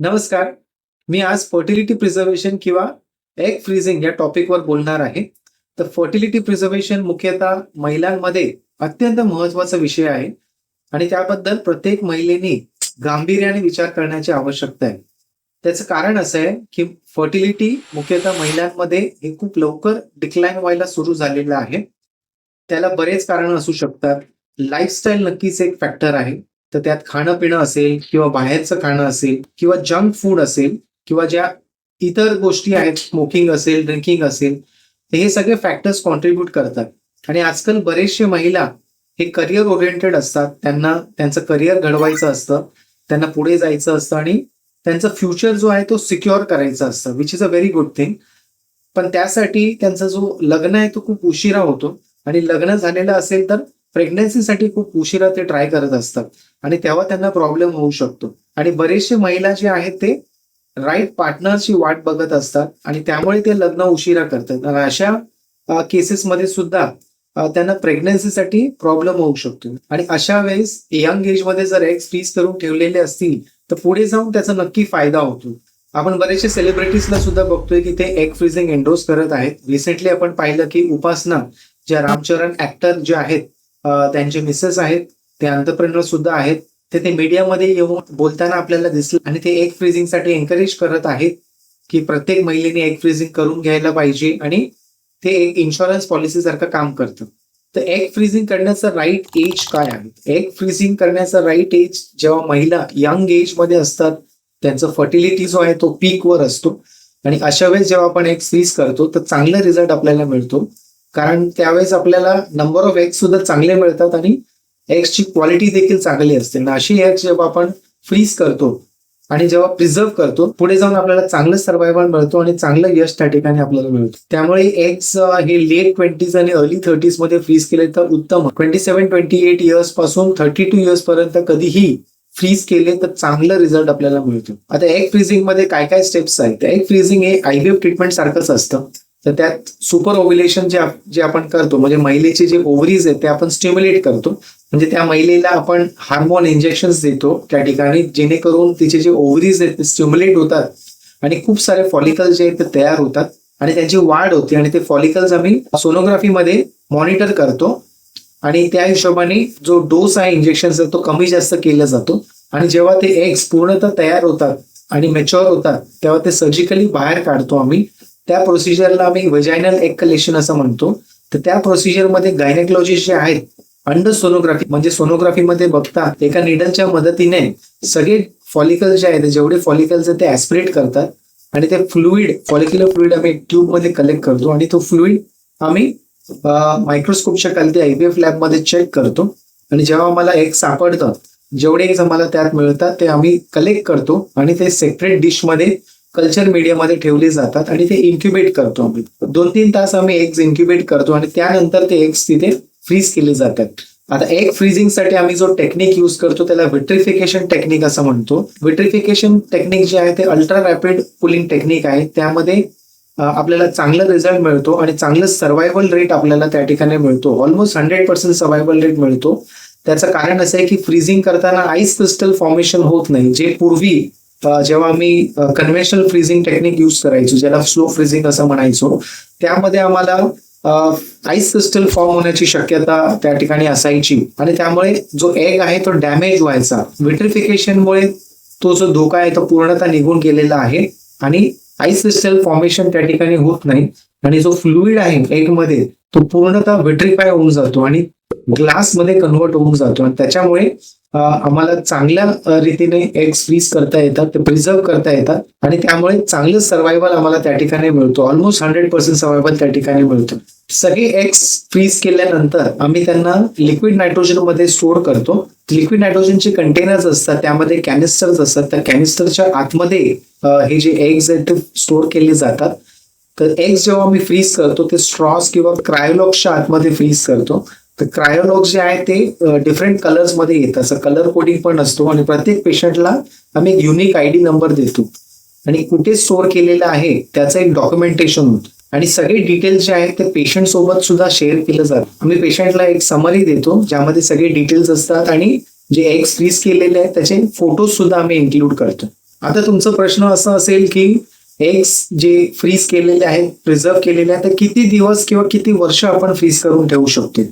नमस्कार. मी आज फर्टिलिटी प्रिझर्वेशन किंवा एग फ्रीजिंग या टॉपिकवर बोलणार आहे. तर फर्टिलिटी प्रिझर्वेशन मुख्यतः महिलांमध्ये अत्यंत महत्त्वाचा विषय आहे आणि त्याबद्दल प्रत्येक महिलेने गांभीर्याने विचार करण्याची आवश्यकता आहे. त्याचं कारण असं आहे की फर्टिलिटी मुख्यतः महिलांमध्ये हे खूप लवकर डिक्लाइन व्हायला सुरू झालेलं आहे. त्याला बरेच कारण असू शकतात. लाईफस्टाईल नक्कीच एक फॅक्टर आहे. तर त्यात खाणं पिणं असेल किंवा बाहेरचं खाणं असेल किंवा जंक फूड असेल किंवा ज्या इतर गोष्टी आहेत स्मोकिंग असेल ड्रिंकिंग असेल तर हे सगळे फॅक्टर्स कॉन्ट्रीब्युट करतात. आणि आजकाल बरेचसे महिला हे करिअर ओरिएंटेड असतात. त्यांना त्यांचं करिअर घडवायचं असतं. त्यांना पुढे जायचं असतं आणि त्यांचं फ्युचर जो आहे तो सिक्युअर करायचा असतं which is a very good thing पण त्यासाठी त्यांचा जो लग्न आहे तो खूप उशिरा होतो. आणि लग्न झालेलं असेल तर प्रेग्नन्सीसाठी खूप उशिरा ते ट्राय करत असतात. आणि तेव्हा त्यांना प्रॉब्लेम होऊ शकतो. आणि बरेचसे महिला जे आहेत ते राईट पार्टनरची वाट बघत असतात. आणि त्यामुळे ते लग्न उशिरा करतात. आणि अशा केसेसमध्ये सुद्धा त्यांना प्रेग्नन्सीसाठी प्रॉब्लेम होऊ शकतो. आणि अशा वेळेस यंग एजमध्ये जर एक्स फ्रीज करून ठेवलेले असतील तर पुढे जाऊन त्याचा नक्की फायदा होतो. आपण बरेचसे सेलिब्रिटीजला सुद्धा बघतोय की ते एग फ्रीजिंग एंडोर्स करत आहेत. रिसेंटली आपण पाहिलं की उपासना ज्या रामचरण ऍक्टर जे आहेत त्यांचे मिसेस आहेत ते अंतप्रेनर सुद्धा आहेत. ते ते मीडियामध्ये येऊन बोलताना आपल्याला दिसलं. आणि ते एग फ्रीजिंगसाठी एनकरेज करत आहेत की प्रत्येक महिलेने एग फ्रीजिंग करून घ्यायला पाहिजे आणि ते एक इन्शुरन्स पॉलिसी सारखं काम करतं. तर एग फ्रीजिंग करण्याचं राईट एज काय आहे? एग फ्रीजिंग करण्याचं राईट एज जेव्हा महिला यंग एजमध्ये असतात त्यांचं फर्टिलिटी जो आहे तो पीकवर असतो. आणि अशा वेळेस जेव्हा आपण एक फ्रीज करतो तर चांगला रिझल्ट आपल्याला मिळतो. कारण त्यावेळेस आपल्याला नंबर ऑफ एग्स सुद्धा चांगले मिळतात आणि एग्सची क्वालिटी देखील चांगली असते. आणि अशी एग्स जेव्हा आपण फ्रीज करतो आणि जेव्हा प्रिझर्व करतो पुढे जाऊन आपल्याला चांगलं सर्वायवल मिळतो आणि चांगलं यश त्या ठिकाणी आपल्याला मिळतो. त्यामुळे एग्स हे लेट ट्वेंटीज आणि अर्ली थर्टीजमध्ये फ्रीज केले तर उत्तम. ट्वेंटी सेव्हन ट्वेंटी एट इयर्सपासून थर्टी टू इयर्स पर्यंत कधीही फ्रीज केले तर चांगलं रिझल्ट आपल्याला मिळतो. आता एग फ्रीजिंगमध्ये काय काय स्टेप्स आहेत? एग फ्रीजिंग हे आयव्हीएफ ट्रीटमेंट सारखंच असतं. तर त्यात सुपर ओव्युलेशन जे जे आपण करतो म्हणजे महिलेचे जे ओव्हरीज आहेत ते आपण स्टिम्युलेट करतो. म्हणजे त्या महिलेला आपण हार्मोन इंजेक्शन देतो त्या ठिकाणी जेणेकरून तिचे जे ओव्हरीज आहेत ते स्टिम्युलेट होतात आणि खूप सारे फॉलिकल्स जे आहेत ते तयार होतात आणि त्यांची वाढ होते आणि ते फॉलिकल्स आम्ही सोनोग्राफीमध्ये मॉनिटर करतो. आणि त्या हिशोबाने जो डोस आहे इंजेक्शनचा तो कमी जास्त केला जातो. आणि जेव्हा ते एग्स पूर्णतः तयार होतात आणि मेच्युअर होतात तेव्हा ते सर्जिकली बाहेर काढतो आम्ही. त्या प्रोसिजरला आम्ही वेजायनल एक कलेक्शन असं म्हणतो. तर त्या प्रोसिजरमध्ये गायनेकोलॉजी जे आहेत अंडर सोनोग्राफी म्हणजे सोनोग्राफीमध्ये बघता एका निडलच्या मदतीने सगळे फॉलिकल्स जे आहेत जेवढे फॉलिकल्स आहेत ते ऍस्पिरेट करतात. आणि ते फ्लुईड फॉलिक्युलर फ्लुईड आम्ही ट्यूबमध्ये कलेक्ट करतो. आणि तो फ्लुईड आम्ही मायक्रोस्कोपच्या खाली आयबीएफ लॅबमध्ये चेक करतो. आणि जेव्हा आम्हाला एक सापडतं जेवढे एक आम्हाला त्यात मिळतात ते आम्ही कलेक्ट करतो. आणि ते सेपरेट डिशमध्ये कल्चर मीडियामध्ये ठेवले जातात आणि ते इन्क्युबेट करतो आम्ही. दोन तीन तास आम्ही एग्ज इन्क्युबेट करतो आणि त्यानंतर ते एग्स तिथे फ्रीज केले जातात. आता एग फ्रीजिंगसाठी आम्ही जो टेक्निक युज करतो त्याला विट्रिफिकेशन टेक्निक असं म्हणतो. विट्रिफिकेशन टेक्निक जे आहे ते अल्ट्रा रॅपिड पुलिंग टेक्निक आहे. त्यामध्ये आपल्याला चांगला रिझल्ट मिळतो आणि चांगलं सर्व्हायवल रेट आपल्याला त्या ठिकाणी मिळतो. Almost hundred percent survival rate मिळतो. त्याचं कारण असं आहे की फ्रीजिंग करताना आईस क्रिस्टल फॉर्मेशन होत नाही. जे पूर्वी जेव्हा आम्ही कन्व्हेन्शनल फ्रीजिंग टेक्निक युज करायचो ज्याला स्लो फ्रीजिंग असं म्हणायचो त्यामध्ये आम्हाला आईस क्रिस्टल फॉर्म होण्याची शक्यता त्या ठिकाणी असायची. आणि त्यामुळे जो एग आहे तो डॅमेज व्हायचा. विट्रिफिकेशनमुळे तो जो धोका आहे तो पूर्णतः निघून गेलेला आहे आणि आईस क्रिस्टल फॉर्मेशन त्या ठिकाणी होत नाही. आणि जो फ्लुईड आहे एगमध्ये तो पूर्णतः विट्रिफाय होऊन जातो आणि ग्लासमध्ये कन्व्हर्ट कन्वर्ट होऊन जातो. आणि त्याच्यामुळे आम्हाला चांगल्या रीतीने एक्स फ्रीज करता येतात ते प्रिझर्व करता येतात आणि त्यामुळे चांगलं सर्वायवल आम्हाला त्या ठिकाणी मिळतो. ऑलमोस्ट हंड्रेड पर्सेंट सर्वायवल त्या ठिकाणी मिळतो. सगळे एक्स फ्रीज केल्यानंतर आम्ही त्यांना लिक्विड नायट्रोजनमध्ये स्टोअर करतो. लिक्विड नायट्रोजनचे कंटेनर्स असतात त्यामध्ये कॅनिस्टर्स असतात. त्या कॅनिस्टरच्या आतमध्ये हे जे एग्स आहेत ते स्टोअर केले जातात. तर एग्स जेव्हा आम्ही फ्रीज करतो ते स्ट्रॉस किंवा क्रायोलॉक्सच्या आतमध्ये फ्रीज करतो. तर क्रायोलॉक्स जे आहे ते डिफरंट कलर्समध्ये येतं असं कलर कोडिंग पण असतो आणि प्रत्येक पेशंटला आम्ही एक युनिक आय डी नंबर देतो. आणि कुठे स्टोअर केलेलं आहे त्याचं एक डॉक्युमेंटेशन होतं. आणि सगळे डिटेल्स जे आहेत ते पेशंट सोबत सुद्धा शेअर केलं जातं. आम्ही पेशंटला एक समरी देतो ज्यामध्ये सगळे डिटेल्स असतात आणि जे एग्स फ्रीज केलेले आहेत त्याचे फोटोज सुद्धा आम्ही इन्क्लूड करतो. आता तुमचा प्रश्न असा असेल की एग्स जे फ्रीज केलेले आहेत प्रिझर्व केलेले आहेत तर किती दिवस किंवा किती वर्ष आपण फ्रीज करून ठेवू शकतो?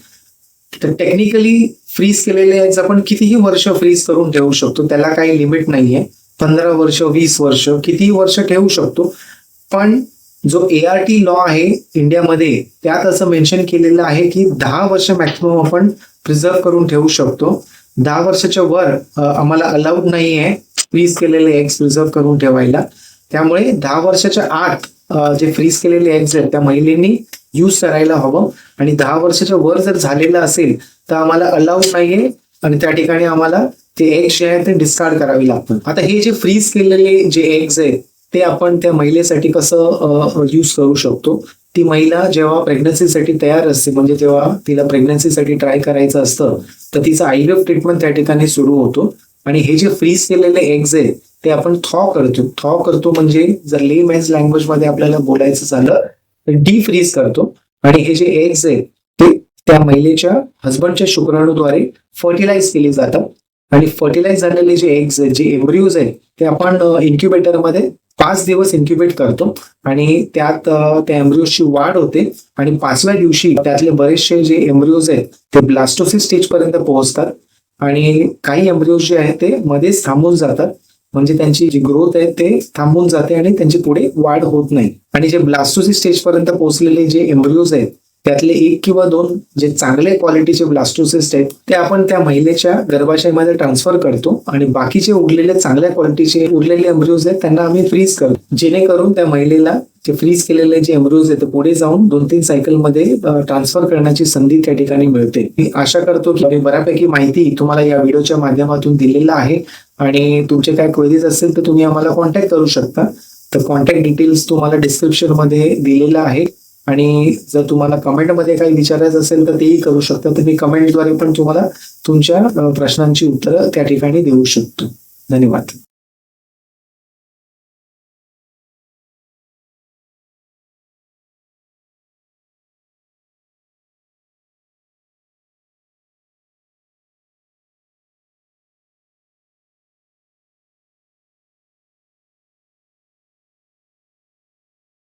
तर टेक्निकली फ्रीज केलेले एग्स आपण कितीही वर्ष फ्रीज करून ठेवू शकतो. त्याला काही लिमिट नाहीये. पंधरा वर्ष वीस वर्ष कितीही वर्ष ठेवू शकतो. पण जो ए आर टी लॉ आहे इंडियामध्ये त्यात असं मेन्शन केलेलं आहे की दहा वर्ष मॅक्सिमम आपण प्रिझर्व करून ठेवू शकतो. दहा वर्षाच्या वर आम्हाला अलाउड नाही आहे फ्रीज केलेले एग्स प्रिझर्व करून ठेवायला. त्यामुळे दहा वर्षाच्या आत जे फ्रीज केलेले एग्स आहेत त्या महिलेनी यूज करायला हवं. आणि दहा वर्षाच्या वर जर झालेलं असेल तर आम्हाला अलाउड नाहीये. आणि त्या ठिकाणी आम्हाला ते एग्स जे आहे ते डिस्कार्ड करावी लागतात आता हे जे फ्रीज केलेले जे एग्स आहेत ते आपण त्या महिलेसाठी कसं यूज करू शकतो? ती महिला जेव्हा प्रेग्नन्सीसाठी तयार असते म्हणजे जेव्हा तिला प्रेग्नन्सीसाठी ट्राय करायचं असतं तर तिचं आयव्हीएफ ट्रीटमेंट त्या ठिकाणी सुरू होतो. आणि हे जे फ्रीज केलेले एग्ज आहे ते आपण थॉ करतो. थॉ करतो म्हणजे जर ले मेन्स लँग्वेजमध्ये आपल्याला बोलायचं झालं डी फ्रीज करतो. आणि हे जे एग्ज आहे ते त्या महिलेच्या हजबंडच्या शुक्राणूद्वारे फर्टिलाइज केले जातात. आणि फर्टिलाइज झालेले जे एग्ज आहेत जे एम्ब्रिओज आहेत ते आपण इन्क्युबेटरमध्ये पाच दिवस इन्क्युबेट करतो. आणि त्यात त्या एम्ब्रिओजची वाढ होते. आणि पाचव्या दिवशी त्यातले बरेचसे जे एम्ब्रिओज आहेत ते ब्लास्टोसिस स्टेज पर्यंत पोहोचतात. आणि काही एम्ब्रिओज जे आहेत ते मध्येच थांबून जातात. म्हणजे त्यांची जी ग्रोथ आहे ते थांबून जाते आणि त्यांची पुढे वाढ होत नाही. आणि जे ब्लास्टोसी स्टेज पर्यंत पोहोचलेले जे एम्ब्रिओज आहेत त्यातले एक किंवा दोन जे चांगले क्वालिटीचे ब्लास्टोसिस्ट आहेत ते आपण त्या महिलेच्या गर्भाशयामध्ये ट्रान्सफर करतो आणि बाकीचे उरलेले चांगल्या क्वालिटीचे उरलेले एम्ब्रिओज आहेत त्यांना आम्ही फ्रीज करतो. जेणेकरून त्या महिलेला जे फ्रीज केलेले जे एम्ब्रिओज आहेत ते पुढे जाऊन दोन तीन सायकलमध्ये ट्रान्सफर करण्याची संधी त्या ठिकाणी मिळते. मी आशा करतो की बऱ्यापैकी माहिती तुम्हाला या व्हिडिओच्या माध्यमातून दिलेला आहे आणि तुमचे काय क्वेरीज असेल तर तुम्ही आम्हाला कॉन्टॅक्ट करू शकता. तर कॉन्टॅक्ट डिटेल्स तुम्हाला डिस्क्रिप्शनमध्ये दिलेलं आहे. आणि जर तुम्हाला कमेंटमध्ये काही विचारायचं असेल तर तेही करू शकता. तर मी कमेंटद्वारे पण तुम्हाला तुमच्या प्रश्नांची उत्तरं त्या ठिकाणी देऊ शकतो. धन्यवाद.